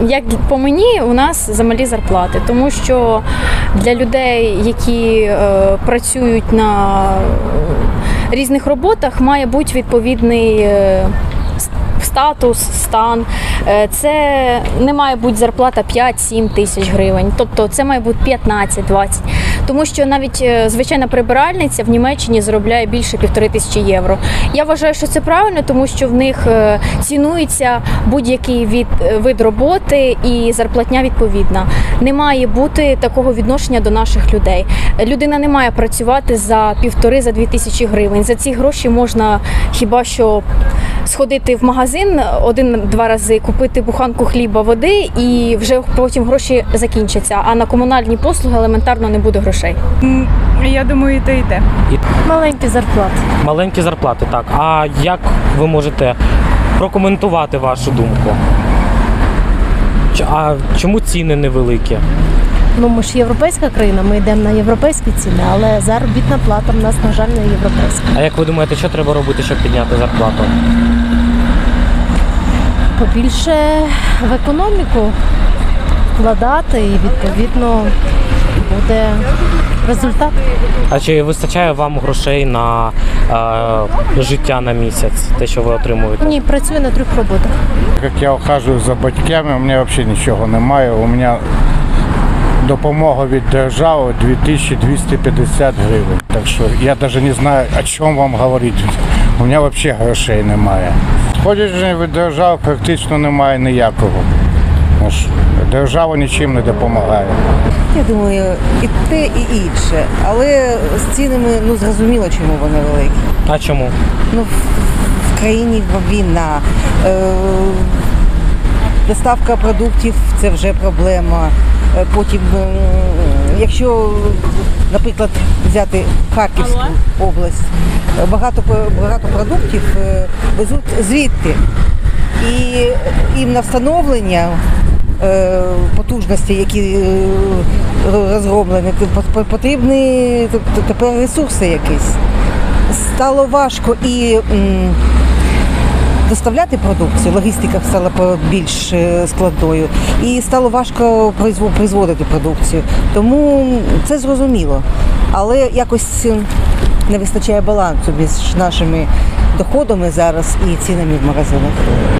як по мені, у нас замалі зарплати, тому що для людей, які е, працюють на різних роботах, має бути відповідний. е, Статус, стан, Е, це не має бути зарплата 5-7 тисяч гривень, тобто це має бути 15-20. Тому що навіть е, звичайна прибиральниця в Німеччині заробляє більше півтори тисячі євро. Я вважаю, що це правильно, тому що в них е, цінується будь-який від, е, вид роботи і зарплатня відповідна. Не має бути такого відношення до наших людей. Людина не має працювати за півтори за дві тисячі гривень. За ці гроші можна хіба що сходити в магазин один-два рази, купити буханку хліба, води, і вже потім гроші закінчаться. А на комунальні послуги елементарно не буде грошей. Я думаю, і те, і те. Маленькі зарплати. Маленькі зарплати, так. А як ви можете прокоментувати вашу думку? А чому ціни невеликі? Ну ми ж європейська країна, ми йдемо на європейські ціни, але заробітна плата в нас, на жаль, не європейська. А як ви думаєте, що треба робити, щоб підняти зарплату? Побільше в економіку вкладати і відповідно буде результат. А чи вистачає вам грошей на е, життя на місяць, те, що ви отримуєте? Ні, працюю на трьох роботах. Як я ухажую за батьками, у мене взагалі нічого немає. У мене допомога від держави 2250 гривень. Так що я навіть не знаю, о чому вам говорити. У мене взагалі грошей немає. Сходячи від держави практично немає ніякого. Держава нічим не допомагає. Я думаю, і те, і інше. Але з цінами ну зрозуміло, чому вони великі. А чому? Ну в, в країні війна. Е, доставка продуктів це вже проблема. Е, Потім, е, якщо, наприклад, взяти Харківську область, багато багато продуктів е, везуть звідти. І їм на встановлення е, потужності, які е, розроблені, потрібні тепер ресурси якісь. Стало важко і доставляти продукцію, логістика стала більш е, складною, і стало важко произво- производити продукцію. Тому це зрозуміло. Але якось е, не вистачає балансу між нашими доходами зараз і цінами в магазинах.